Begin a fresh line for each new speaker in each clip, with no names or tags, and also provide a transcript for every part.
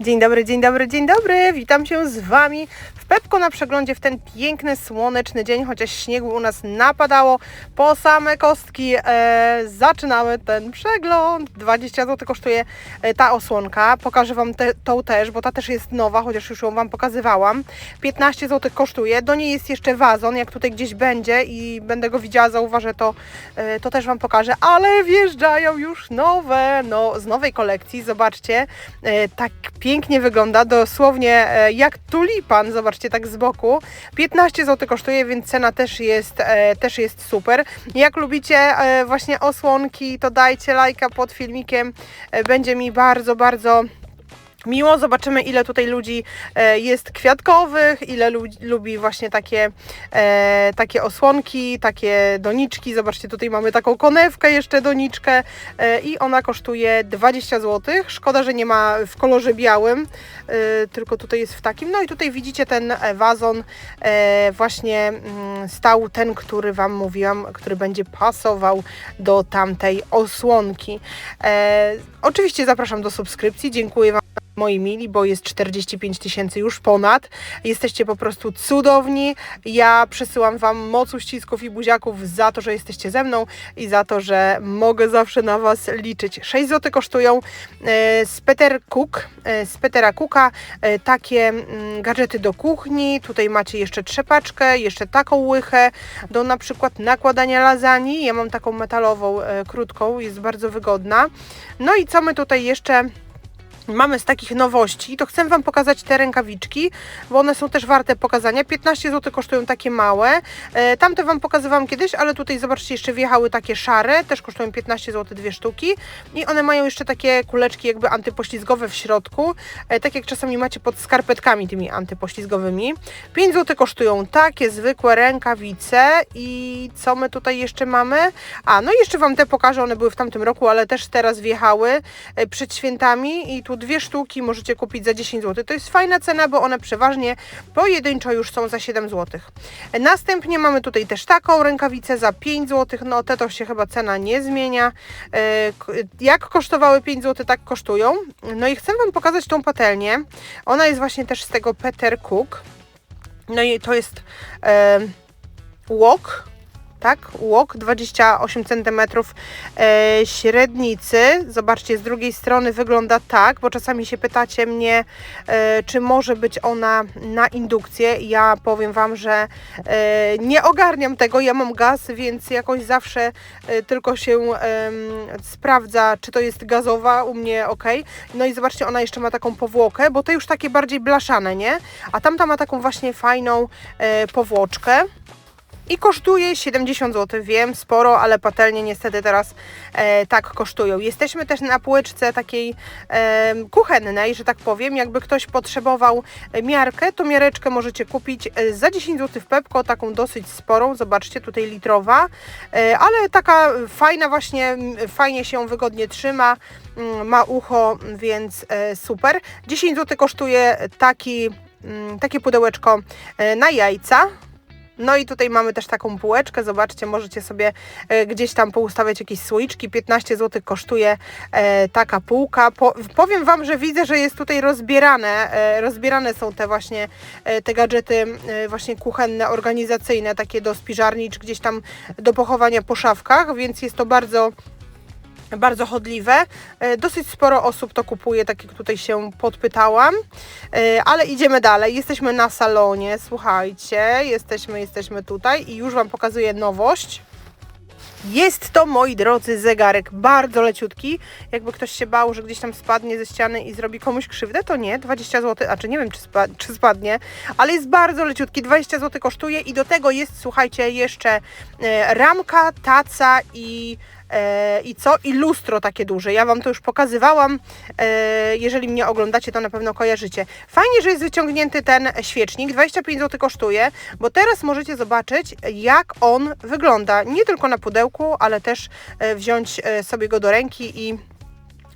Dzień dobry, dzień dobry, dzień dobry. Witam się z Wami w Pepko na przeglądzie w ten piękny, słoneczny dzień, chociaż śniegu u nas napadało po same kostki. E, zaczynamy ten przegląd. 20 zł kosztuje e, ta osłonka. Pokażę Wam te, tą też, bo ta też jest nowa, chociaż już ją Wam pokazywałam. 15 zł kosztuje. Do niej jest jeszcze wazon, jak tutaj gdzieś będzie i będę go widziała, zauważę to, e, to też Wam pokażę. Ale wjeżdżają już nowe, no z nowej kolekcji. Zobaczcie, e, tak pięknie wygląda, dosłownie e, jak tulipan, zobaczcie tak z boku. 15 zł kosztuje, więc cena też jest, e, też jest super. Jak lubicie e, właśnie osłonki, to dajcie lajka pod filmikiem, będzie mi bardzo, bardzo miło. Zobaczymy, ile tutaj ludzi e, jest kwiatkowych, ile ludzi lubi właśnie takie, e, takie osłonki, takie doniczki. Zobaczcie, tutaj mamy taką konewkę, jeszcze doniczkę e, i ona kosztuje 20 zł. Szkoda, że nie ma w kolorze białym, tylko tutaj jest w takim. No i tutaj widzicie ten wazon, właśnie mm, stał ten, który Wam mówiłam, który będzie pasował do tamtej osłonki. Oczywiście zapraszam do subskrypcji. Dziękuję Wam moi mili, bo jest 45 tysięcy już ponad. Jesteście po prostu cudowni. Ja przesyłam Wam moc uścisków i buziaków za to, że jesteście ze mną i za to, że mogę zawsze na Was liczyć. 6 zł kosztują e, z Peter Cook, e, z Petera Cooka e, takie mm, gadżety do kuchni. Tutaj macie jeszcze trzepaczkę, jeszcze taką łychę do na przykład nakładania lasagne. Ja mam taką metalową, krótką, jest bardzo wygodna. No i co my tutaj jeszcze mamy z takich nowości, to chcę Wam pokazać te rękawiczki, bo one są też warte pokazania. 15 zł kosztują takie małe. E, tamte Wam pokazywałam kiedyś, ale tutaj zobaczcie, jeszcze wjechały takie szare, też kosztują 15 zł dwie sztuki. I one mają jeszcze takie kuleczki jakby antypoślizgowe w środku, e, tak jak czasami macie pod skarpetkami tymi antypoślizgowymi. 5 zł kosztują takie zwykłe rękawice i co my tutaj jeszcze mamy? A, no i jeszcze Wam te pokażę, one były w tamtym roku, ale też teraz wjechały e, przed świętami i tu dwie sztuki możecie kupić za 10 zł. To jest fajna cena, bo one przeważnie pojedynczo już są za 7 zł. Następnie mamy tutaj też taką rękawicę za 5 zł. No te to się chyba cena nie zmienia. E, Jak kosztowały 5 zł, tak kosztują. No i chcę Wam pokazać tą patelnię. Ona jest właśnie też z tego Peter Cook. No i to jest e, wok, tak? Łok 28 cm e, średnicy. Zobaczcie, z drugiej strony wygląda tak, bo czasami się pytacie mnie, e, czy może być ona na indukcję. Ja powiem Wam, że e, nie ogarniam tego. Ja mam gaz, więc jakoś zawsze e, tylko się em, sprawdza, czy to jest gazowa. U mnie ok. No i zobaczcie, ona jeszcze ma taką powłokę, bo to już takie bardziej blaszane, nie? A tamta ma taką właśnie fajną e, powłoczkę. I kosztuje 70 zł. Wiem, sporo, ale patelnie niestety teraz e, tak kosztują. Jesteśmy też na półeczce takiej e, kuchennej, że tak powiem. Jakby ktoś potrzebował e, miarkę, to miareczkę możecie kupić e, za 10 zł w Pepko, taką dosyć sporą. Zobaczcie, tutaj litrowa, e, ale taka fajna właśnie, fajnie się wygodnie trzyma, mm, ma ucho, więc e, super. 10 zł kosztuje taki, mm, takie pudełeczko e, na jajca. No i tutaj mamy też taką półeczkę, zobaczcie, możecie sobie e, gdzieś tam poustawiać jakieś słoiczki, 15 zł kosztuje e, taka półka. Po, powiem Wam, że widzę, że jest tutaj rozbierane, e, rozbierane są te właśnie te gadżety właśnie kuchenne, organizacyjne, takie do spiżarni, czy gdzieś tam do pochowania po szafkach, więc jest to bardzo bardzo chodliwe. E, Dosyć sporo osób to kupuje, tak jak tutaj się podpytałam. E, Ale idziemy dalej. Jesteśmy na salonie, słuchajcie. Jesteśmy, jesteśmy tutaj i już Wam pokazuję nowość. Jest to, moi drodzy, zegarek bardzo leciutki. Jakby ktoś się bał, że gdzieś tam spadnie ze ściany i zrobi komuś krzywdę, to nie. 20 zł, a czy nie wiem, czy, spa, czy spadnie, ale jest bardzo leciutki. 20 zł kosztuje i do tego jest, słuchajcie, jeszcze e, ramka, taca i i co? I lustro takie duże. Ja Wam to już pokazywałam. E, jeżeli mnie oglądacie, to na pewno kojarzycie. Fajnie, że jest wyciągnięty ten świecznik. 25 zł kosztuje, bo teraz możecie zobaczyć, jak on wygląda. Nie tylko na pudełku, ale też e, wziąć e, sobie go do ręki i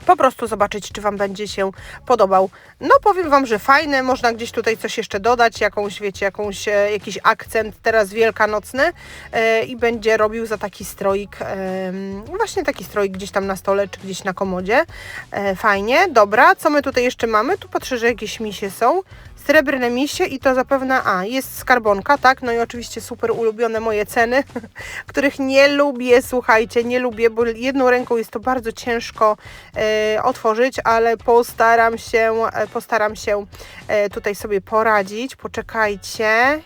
po prostu zobaczyć, czy Wam będzie się podobał. No powiem Wam, że fajne, można gdzieś tutaj coś jeszcze dodać, jakąś, wiecie, jakąś, e, jakiś akcent teraz wielkanocny e, i będzie robił za taki stroik, e, właśnie taki stroik gdzieś tam na stole, czy gdzieś na komodzie. E, fajnie, dobra, co my tutaj jeszcze mamy? Tu patrzę, że jakieś misie są srebrne misie i to zapewne, a jest skarbonka, tak, no i oczywiście super ulubione moje ceny, których nie lubię, słuchajcie, nie lubię, bo jedną ręką jest to bardzo ciężko e, otworzyć, ale postaram się, e, postaram się e, tutaj sobie poradzić, poczekajcie,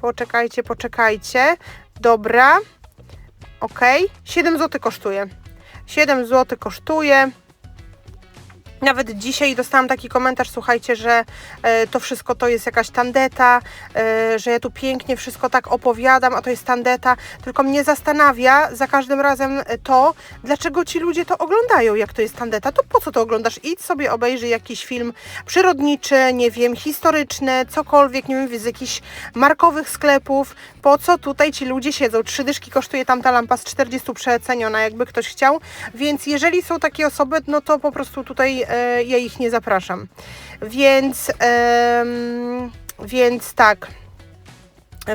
poczekajcie, poczekajcie, dobra, ok, 7 zł kosztuje, 7 zł kosztuje, nawet dzisiaj dostałam taki komentarz, słuchajcie, że e, to wszystko to jest jakaś tandeta, e, że ja tu pięknie wszystko tak opowiadam, a to jest tandeta. Tylko mnie zastanawia za każdym razem to, dlaczego ci ludzie to oglądają, jak to jest tandeta. To po co to oglądasz? Idź sobie obejrzyj jakiś film przyrodniczy, nie wiem, historyczny, cokolwiek, nie wiem, z jakichś markowych sklepów. Po co tutaj ci ludzie siedzą? Trzy dyszki kosztuje tam ta lampa z 40 przeceniona, jakby ktoś chciał. Więc jeżeli są takie osoby, no to po prostu tutaj e, ja ich nie zapraszam. Więc, więc tak.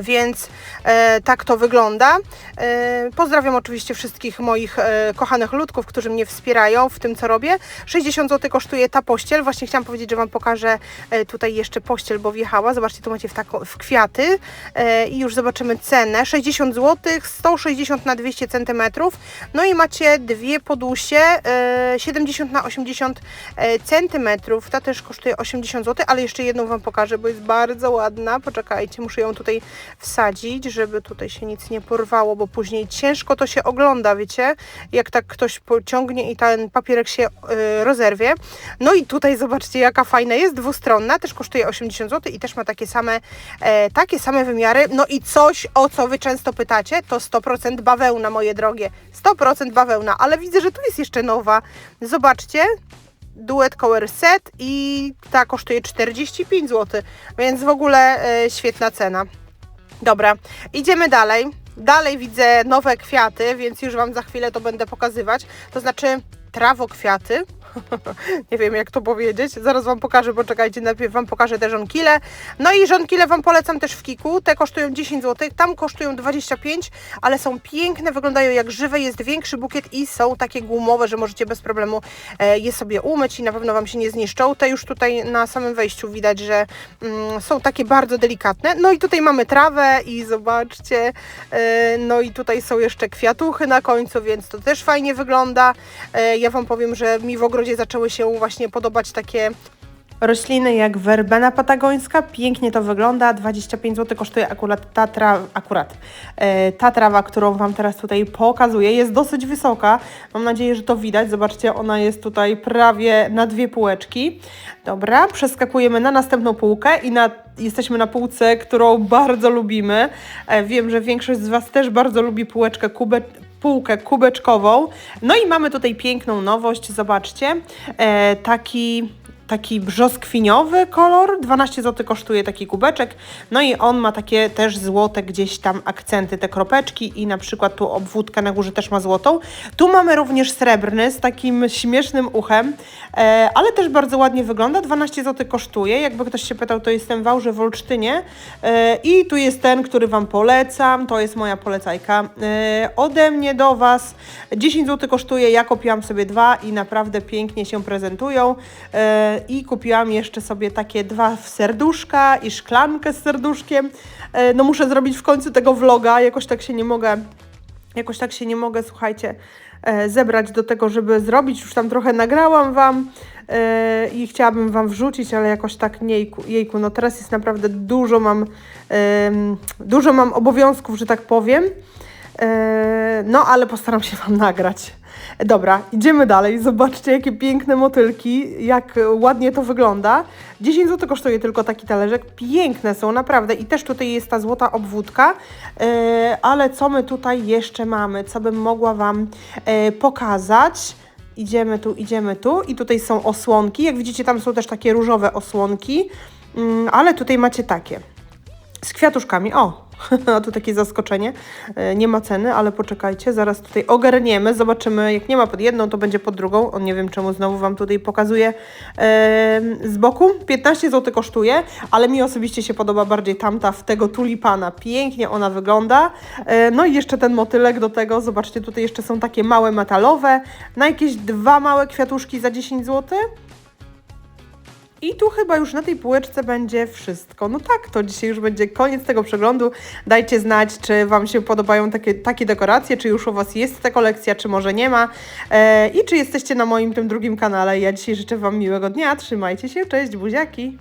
Więc e, tak to wygląda. E, pozdrawiam oczywiście wszystkich moich e, kochanych ludków, którzy mnie wspierają w tym, co robię. 60 zł kosztuje ta pościel. Właśnie chciałam powiedzieć, że Wam pokażę e, tutaj jeszcze pościel, bo wjechała. Zobaczcie, tu macie w, tako, w kwiaty e, i już zobaczymy cenę. 60 zł, 160 na 200 cm. No i macie dwie podusie, e, 70 na 80 cm. Ta też kosztuje 80 zł, ale jeszcze jedną Wam pokażę, bo jest bardzo ładna. Poczekajcie, muszę ją tutaj wsadzić, żeby tutaj się nic nie porwało, bo później ciężko to się ogląda, wiecie, jak tak ktoś pociągnie i ten papierek się y, rozerwie. No i tutaj zobaczcie, jaka fajna jest, dwustronna, też kosztuje 80 zł i też ma takie same, e, takie same wymiary. No i coś, o co Wy często pytacie, to 100% bawełna, moje drogie. 100% bawełna, ale widzę, że tu jest jeszcze nowa. Zobaczcie, duet color set i ta kosztuje 45 zł, więc w ogóle e, świetna cena. Dobra, idziemy dalej. Dalej widzę nowe kwiaty, więc już Wam za chwilę to będę pokazywać. To znaczy trawokwiaty. nie wiem jak to powiedzieć. Zaraz Wam pokażę, poczekajcie, najpierw Wam pokażę te żonkile. No i żonkile Wam polecam też w Kiku. Te kosztują 10 zł, tam kosztują 25, ale są piękne, wyglądają jak żywe, jest większy bukiet i są takie gumowe, że możecie bez problemu e, je sobie umyć i na pewno Wam się nie zniszczą. Te już tutaj na samym wejściu widać, że mm, są takie bardzo delikatne. No i tutaj mamy trawę i zobaczcie, e, no i tutaj są jeszcze kwiatuchy na końcu, więc to też fajnie wygląda. E, ja Wam powiem, że mi w ogrodzie zaczęły się właśnie podobać takie rośliny jak werbena patagońska. Pięknie to wygląda. 25 zł kosztuje akurat ta trawa, akurat, e, ta trawa, którą Wam teraz tutaj pokazuję. Jest dosyć wysoka. Mam nadzieję, że to widać. Zobaczcie, ona jest tutaj prawie na dwie półeczki. Dobra, przeskakujemy na następną półkę i na, jesteśmy na półce, którą bardzo lubimy. E, wiem, że większość z Was też bardzo lubi półeczkę kubę, półkę kubeczkową. No i mamy tutaj piękną nowość, zobaczcie, e, taki taki brzoskwiniowy kolor, 12 zł kosztuje taki kubeczek, no i on ma takie też złote gdzieś tam akcenty, te kropeczki i na przykład tu obwódkę na górze też ma złotą. Tu mamy również srebrny z takim śmiesznym uchem, e, ale też bardzo ładnie wygląda, 12 zł kosztuje, jakby ktoś się pytał, to jestem w Aurze w Olsztynie. E, i tu jest ten, który Wam polecam, to jest moja polecajka e, ode mnie do Was, 10 zł kosztuje, ja kupiłam sobie dwa i naprawdę pięknie się prezentują. E, i kupiłam jeszcze sobie takie dwa serduszka i szklankę z serduszkiem. E, no muszę zrobić w końcu tego vloga, jakoś tak się nie mogę, jakoś tak się nie mogę, słuchajcie, e, zebrać do tego, żeby zrobić. Już tam trochę nagrałam Wam e, i chciałabym Wam wrzucić, ale jakoś tak nie, jejku, no teraz jest naprawdę dużo mam, dużo mam obowiązków, że tak powiem. No, ale postaram się Wam nagrać. Dobra, idziemy dalej. Zobaczcie, jakie piękne motylki, jak ładnie to wygląda. 10 zł kosztuje tylko taki talerzek. Piękne są, naprawdę. I też tutaj jest ta złota obwódka. Yy, ale co my tutaj jeszcze mamy? Co bym mogła Wam yy, pokazać? Idziemy tu, idziemy tu. I tutaj są osłonki. Jak widzicie, tam są też takie różowe osłonki. Yy, ale tutaj macie takie. Z kwiatuszkami. O, Tu takie zaskoczenie. E, Nie ma ceny, ale poczekajcie, zaraz tutaj ogarniemy. Zobaczymy, jak nie ma pod jedną, to będzie pod drugą. O, nie wiem czemu znowu Wam tutaj pokazuję e, z boku. 15 zł kosztuje, ale mi osobiście się podoba bardziej tamta w tego tulipana. Pięknie ona wygląda. E, no i jeszcze ten motylek do tego. Zobaczcie, tutaj jeszcze są takie małe metalowe. Na jakieś dwa małe kwiatuszki za 10 zł. I tu chyba już na tej półeczce będzie wszystko. No tak, to dzisiaj już będzie koniec tego przeglądu. Dajcie znać, czy Wam się podobają takie, takie dekoracje, czy już u Was jest ta kolekcja, czy może nie ma. E, I czy jesteście na moim tym drugim kanale. Ja dzisiaj życzę Wam miłego dnia. Trzymajcie się, cześć, buziaki!